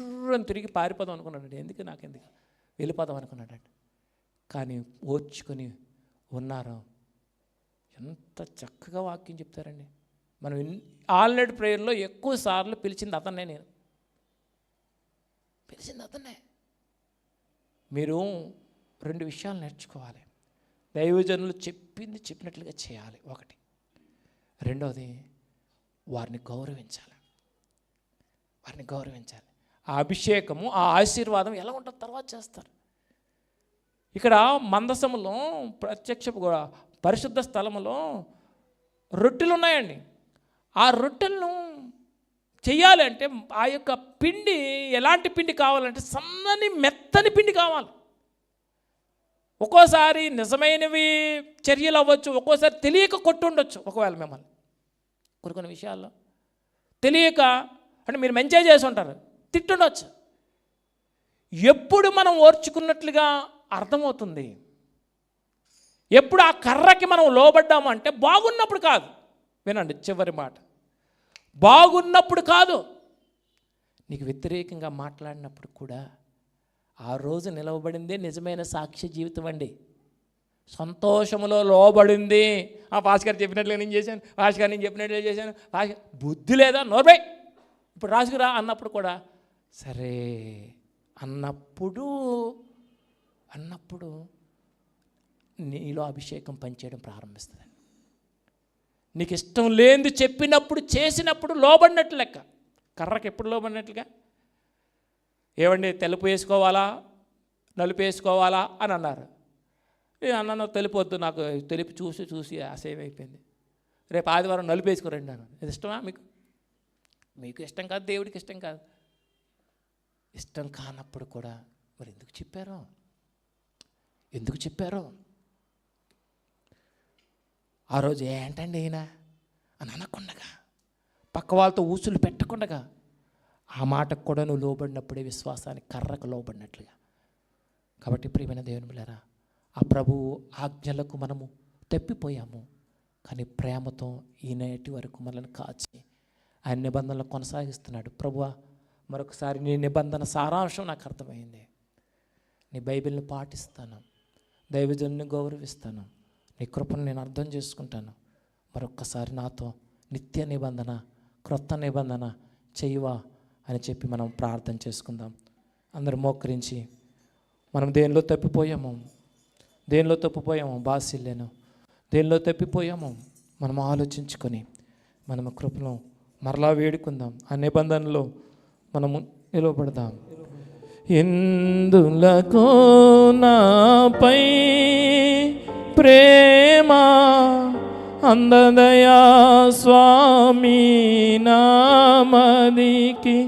గుర్రం తిరిగి పారిపోదాం అనుకున్నాడు ఎందుకు? నాకు ఎందుకు వెళ్ళిపోదాం అనుకున్నాడంట కానీ ఓర్చుకొని ఉన్నారు? ఎంత చక్కగా వాక్యం చెప్తారండి. మనం ఆల్రెడీ ప్రేయర్లో ఎక్కువ సార్లు పిలిచింది అతన్నే నేను. పిలిచింది అతన్నే. మీరు రెండు విషయాలు నేర్చుకోవాలి. దైవజనులు చెప్పింది చెప్పినట్లుగా చేయాలి ఒకటి. రెండవది వారిని గౌరవించాలి. వారిని గౌరవించాలి. ఆ అభిషేకము ఆ ఆశీర్వాదం ఎలా ఉంటుందో తర్వాత చేస్తారు. ఇక్కడ మందసములో ప్రత్యక్ష పరిశుద్ధ స్థలములో రొట్టెలు ఉన్నాయండి. ఆ రొట్టెలను చేయాలి అంటే ఆ యొక్క పిండి ఎలాంటి పిండి కావాలంటే సన్నని మెత్తని పిండి కావాలి. ఒక్కోసారి నిజమైనవి చర్యలు అవ్వచ్చు ఒక్కోసారి తెలియక కొట్టుండొచ్చు ఒకవేళ మిమ్మల్ని. కొన్ని కొన్ని విషయాల్లో తెలియక అంటే మీరు మంచిగా చేసి ఉంటారు. తిట్టుండొచ్చు. ఎప్పుడు మనం ఓర్చుకున్నట్లుగా అర్థమవుతుంది. ఎప్పుడు ఆ కర్రకి మనం లోబడ్డాము అంటే బాగున్నప్పుడు కాదు. వినండి చివరి మాట. బాగున్నప్పుడు కాదు. నీకు వ్యతిరేకంగా మాట్లాడినప్పుడు కూడా ఆ రోజు నిలవబడిందే నిజమైన సాక్ష్య జీవితం అండి. సంతోషములో లోబడింది. ఆ భాస్కర్ చెప్పినట్లుగా నేను చేశాను భాస్కర్ నేను చెప్పినట్లుగా చేశాను భాస్కర్ బుద్ధి లేదా నోర్బై ఇప్పుడు రాసుకురా అన్నప్పుడు కూడా సరే అన్నప్పుడు అన్నప్పుడు నీలో అభిషేకం పనిచేయడం ప్రారంభిస్తుంది నీకు ఇష్టం లేనిది చెప్పినప్పుడు చేసినప్పుడు లోబడినట్లు లెక్క. కర్రకి ఎప్పుడు లోబడినట్లుగా? ఏమండి తెలుపు వేసుకోవాలా? నలుపు వేసుకోవాలా? అని అన్నారు. నేను అన్నాను తెలుపు వద్దు నాకు తెలుపు చూసి చూసి అసేవ్ అయిపోయింది రేపు ఆదివారం నలుపు వేసుకోరండి అన్నాను ఇది ఇష్టమా మీకు? మీకు ఇష్టం కాదు దేవుడికి ఇష్టం కాదు. ఇష్టం కానప్పుడు కూడా మరి ఎందుకు చెప్పారో? ఎందుకు చెప్పారో? ఆ రోజు ఏంటండి ఈయన? అని అనకుండగా పక్క వాళ్ళతో ఊసులు పెట్టకుండగా ఆ మాటకు కూడా నువ్వు లోబడినప్పుడే విశ్వాసానికి కర్రకు లోబడినట్లుగా. కాబట్టి ప్రియమైన దేవుని బిళ్ళరా ఆ ప్రభు ఆజ్ఞలకు మనము తప్పిపోయాము కానీ ప్రేమతో ఈ నేటి వరకు మనల్ని కాచి ఆయన నిబంధనలు కొనసాగిస్తున్నాడు. ప్రభువా మరొకసారి నీ నిబంధన సారాంశం నాకు అర్థమైంది. నీ బైబిల్ని పాటిస్తాను. దైవజన్ని గౌరవిస్తాను. నీ కృపను నేను అర్థం చేసుకుంటాను. మరొక్కసారి నాతో నిత్య నిబంధన క్రొత్త నిబంధన చెయ్యవా అని చెప్పి మనం ప్రార్థన చేసుకుందాం. అందరు మోకరించి మనం దేనిలో తప్పిపోయాము దేనిలో తప్పిపోయాము బాసిల్లేను. దేనిలో తప్పిపోయాము మనం ఆలోచించుకొని మనం కృపను మరలా వేడుకుందాం. ఆ నిబంధనలో మనము నిలబడదాం ఎందులకో నాపై ప్రేమ అందదయా స్వామి నామదికి.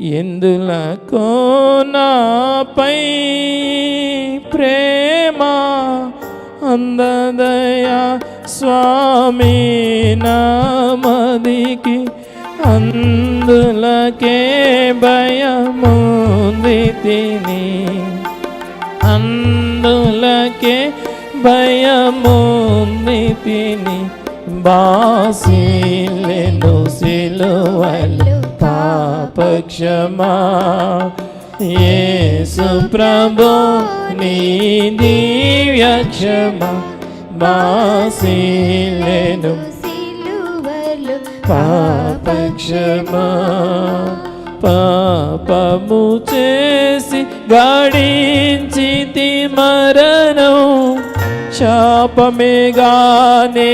ఎందులకో నాపై ప్రేమ అందదయా స్వామి నామదికి. అందులకే భయముంది తిని. అందులకే భయముంది తిని. బాసిలెను సిలువలు పాపక్షమా. యేసు ప్రభు నీ దివ్య క్షమా. బాసిలెను సిలువలు పాపక్షమా పాపము చేసి గాడించితి మరణం. శాపమేగానే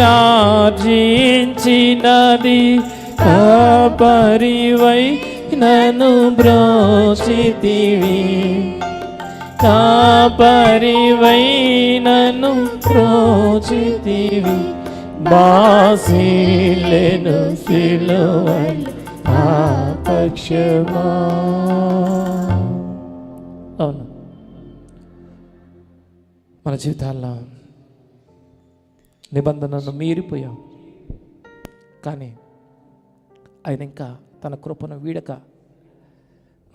నార్జించినది కాపరివై నను బ్రోచితివి. కాపరివై నను బ్రోచితివి. బాసిలెను సిలువలు పాపక్షమా అవును. మన జీవితాల్లో నిబంధనను మీరిపోయాం. కానీ ఆయన ఇంకా తన కృపను వీడక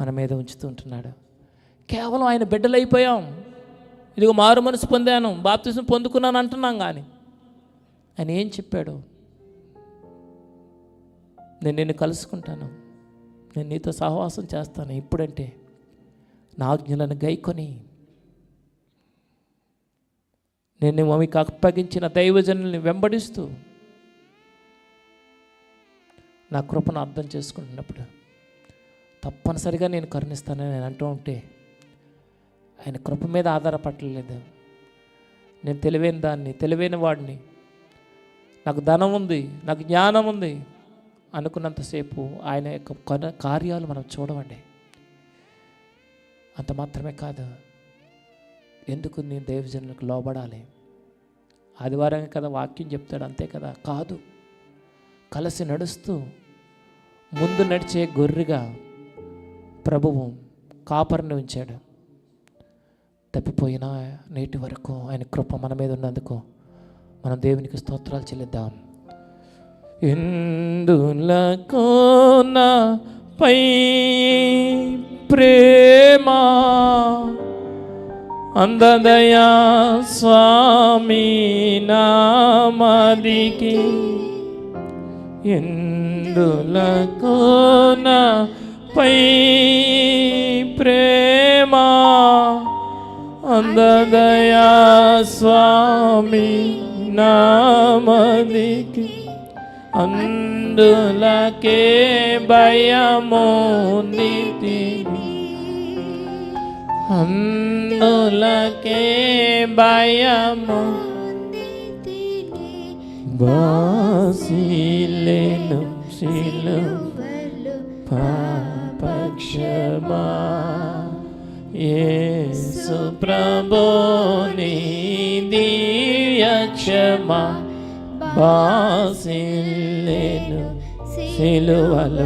మన మీద ఉంచుతూ ఉంటున్నాడు. కేవలం ఆయన బిడ్డలైపోయాం. ఇదిగో మారు మనసు పొందాను. బాప్తిసం పొందుకున్నాను అంటున్నాం కానీ ఆయన ఏం చెప్పాడు? నేను నిన్ను కలుసుకుంటాను. నేను నీతో సహవాసం చేస్తాను. ఇప్పుడంటే నా ఆజ్ఞలను గైకొని నేను మీకు అప్పగించిన దైవజనుల్ని వెంబడిస్తూ నా కృపను అర్థం చేసుకుంటున్నప్పుడు తప్పనిసరిగా నేను కరుణిస్తానని నేను అంటూ ఉంటే ఆయన కృప మీద ఆధారపడలేదు. నేను తెలివైన దాన్ని తెలివైన వాడిని నాకు ధనం ఉంది నాకు జ్ఞానం ఉంది అనుకున్నంతసేపు ఆయన యొక్క కొన కార్యాలు మనం చూడవండి అంత మాత్రమే కాదు ఎందుకు నేను దేవజనులకు లోబడాలి? ఆదివారం కదా వాక్యం చెప్తాడు అంతే కదా? కాదు కలిసి నడుస్తూ ముందు నడిచే గొర్రెగా ప్రభువు కాపరిని ఉంచాడు. తప్పిపోయిన నేటి వరకు ఆయన కృప మన మీద ఉన్నందుకు మనం దేవునికి స్తోత్రాలు చెల్లిద్దాం. ఎందులకు పై ప్రేమ అందదయా స్వామి నామదికి. ఎందులకు పై ప్రేమ అందదయా స్వామి నామదికి అందులకే భయము నీతిని అందులకే భయము బాసిలేను శిలువ పాపక్షమా యేసు ప్రభుని దివ్యక్షమా బాసిలేను సిలువలు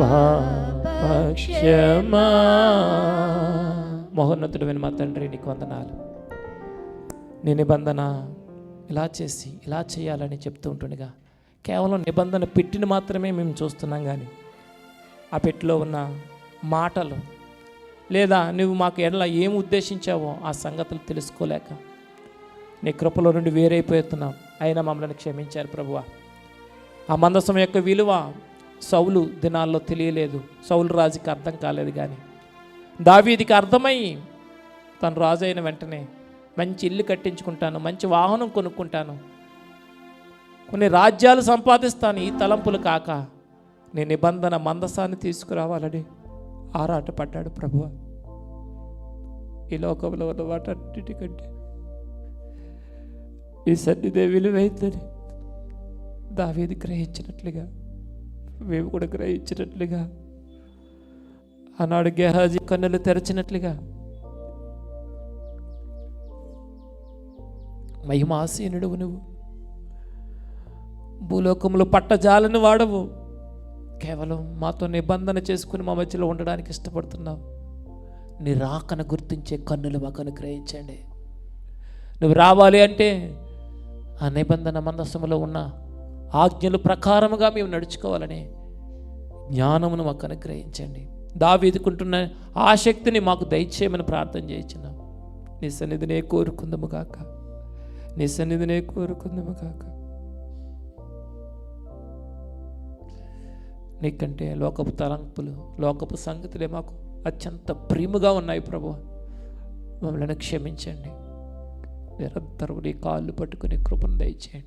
పాపక్షమా? మహోన్నతుడమైన మా తండ్రి నీకు వందనాలు. నీ నిబంధన ఇలా చేసి ఇలా చేయాలని చెప్తూ ఉంటుండగా కేవలం నిబంధన పెట్టిన మాత్రమే మేము చూస్తున్నాం కానీ ఆ పెట్టిలో ఉన్న మాటలు లేదా నువ్వు మాకు ఎడల ఏం ఉద్దేశించావో ఆ సంగతులు తెలుసుకోలేక నీ కృపలో నుండి వేరైపోతున్నాం. అయినా మమ్మల్ని క్షమించారు ప్రభువ. ఆ మందసం యొక్క విలువ సౌలు దినాల్లో తెలియలేదు. సౌలు రాజుకి అర్థం కాలేదు కానీ. దావీదికి అర్థమై తను రాజు అయిన వెంటనే మంచి ఇల్లు కట్టించుకుంటాను మంచి వాహనం కొనుక్కుంటాను. కొన్ని రాజ్యాలు సంపాదిస్తాను ఈ తలంపులు కాక నీ నిబంధన మందసాన్ని తీసుకురావాలని ఆరాటపడ్డాడు ప్రభువ. ఈ లోకంలో ఉన్న వాటన్నిటికంటే ఈ సన్నిధే విలువైందని దావీది గ్రహించినట్లుగా మేము కూడా గ్రహించినట్లుగా ఆనాడు గెహాజీ కన్నులు తెరచినట్లుగా మహిమాసీనుడువు నువ్వు. భూలోకములు పట్టజాలను వాడవు. కేవలం మాతో నిబంధన చేసుకుని మా మధ్యలో ఉండడానికి ఇష్టపడుతున్నావు. నీ రాకను గుర్తించే కన్నులు మాకు అనుగ్రహించండి. నువ్వు రావాలి అంటే ఆ నిబంధన మందసములో ఉన్న ఆజ్ఞలు ప్రకారముగా మేము నడుచుకోవాలని జ్ఞానమును మాకు అనుగ్రహించండి. దావీదుకుంటున్న ఆసక్తిని మాకు దయచేయమని ప్రార్థన చేయించున్నాం. నీ సన్నిధినే కోరుకుందాము కాక నీ సన్నిధినే కోరుకుందాము కాక నీకంటే లోకపు తలంపులు లోకపు సంగతులే మాకు అత్యంత ప్రేమగా ఉన్నాయి ప్రభు మమ్మల్ని క్షమించండి. నిరంతరం నీ కాళ్ళు పట్టుకుని కృపను దయచేయండి.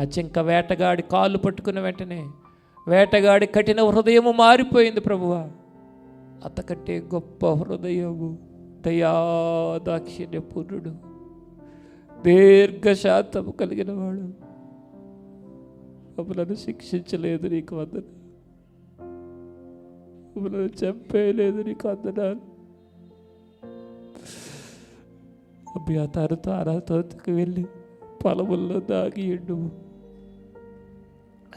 ఆ జింక వేటగాడి కాళ్ళు పట్టుకున్న వెంటనే వేటగాడి కఠిన హృదయము మారిపోయింది ప్రభువా. అంతకంటే గొప్ప హృదయము దయాదాక్షిణ్య పూర్ణుడు దీర్ఘశాంతము కలిగిన వాడు మమ్మలను శిక్షించలేదు నీకు వందన మమ్మల్ని చంపేయలేదు నీకు వందనాలు. అభ్యాతారుతో అనాథోతకు వెళ్ళి పొలముల్లో దాగి ఉండు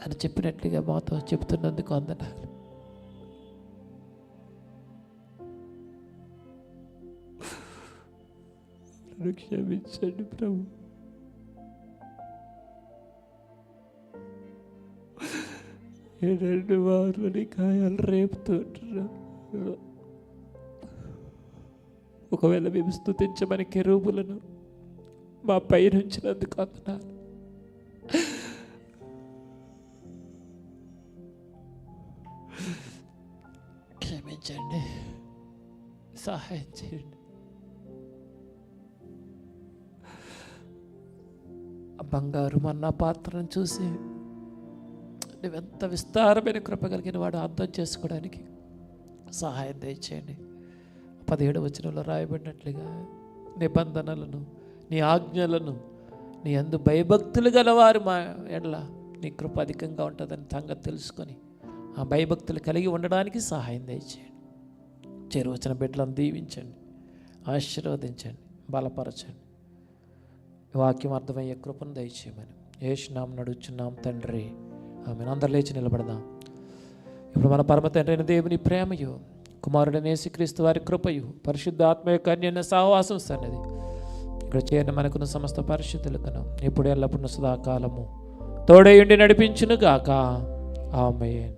అని చెప్పినట్లుగా మాతో చెప్తున్నందుకు నన్ను క్షమించండి ప్రభు. రెండు వారుని కాయాలు రేపుతుంటున్నాను ఒకవేళ మేము స్థుతించమని కెరూపులను మా పైన ఉంచినందుకు అందనాలు క్షమించండి. సహాయం చేయండి. బంగారు మన్న పాత్రను చూసి నువ్వెంత విస్తారమైన కృప కలిగిన వాడు అర్థం చేసుకోవడానికి సహాయం దయచేయండి. పదిహేడు వచనంలో రాయబడినట్లుగా నిబంధనలను నీ ఆజ్ఞలను నీ అందు భయభక్తులు గలవారు మా ఎడల నీ కృప అధికంగా ఉంటుందని సంగతి తెలుసుకొని ఆ భయభక్తులు కలిగి ఉండడానికి సహాయం దయచేయండి. చేరువచ్చిన బిడ్డలను దీవించండి ఆశీర్వదించండి బలపరచండి. వాక్యం అర్థమయ్యే కృపను దయచేయమని ఏసునాం నడుచున్నాం తండ్రి. ఆమె అందరు లేచి నిలబడదాం. ఇప్పుడు మన పరమ తండ్రి అయిన దేవుని ప్రేమయో కుమారుడైన యేసుక్రీస్తు వారి కృపయు పరిశుద్ధ ఆత్మ యొక్క అన్యన్న సహవాసం సన్నది. ఇక్కడ చేరిన మనకున్న సమస్త పరిశుద్ధులకును ఇప్పుడు ఎల్లప్పుడు సదాకాలము. తోడయుండి నడిపించును గాక. ఆమె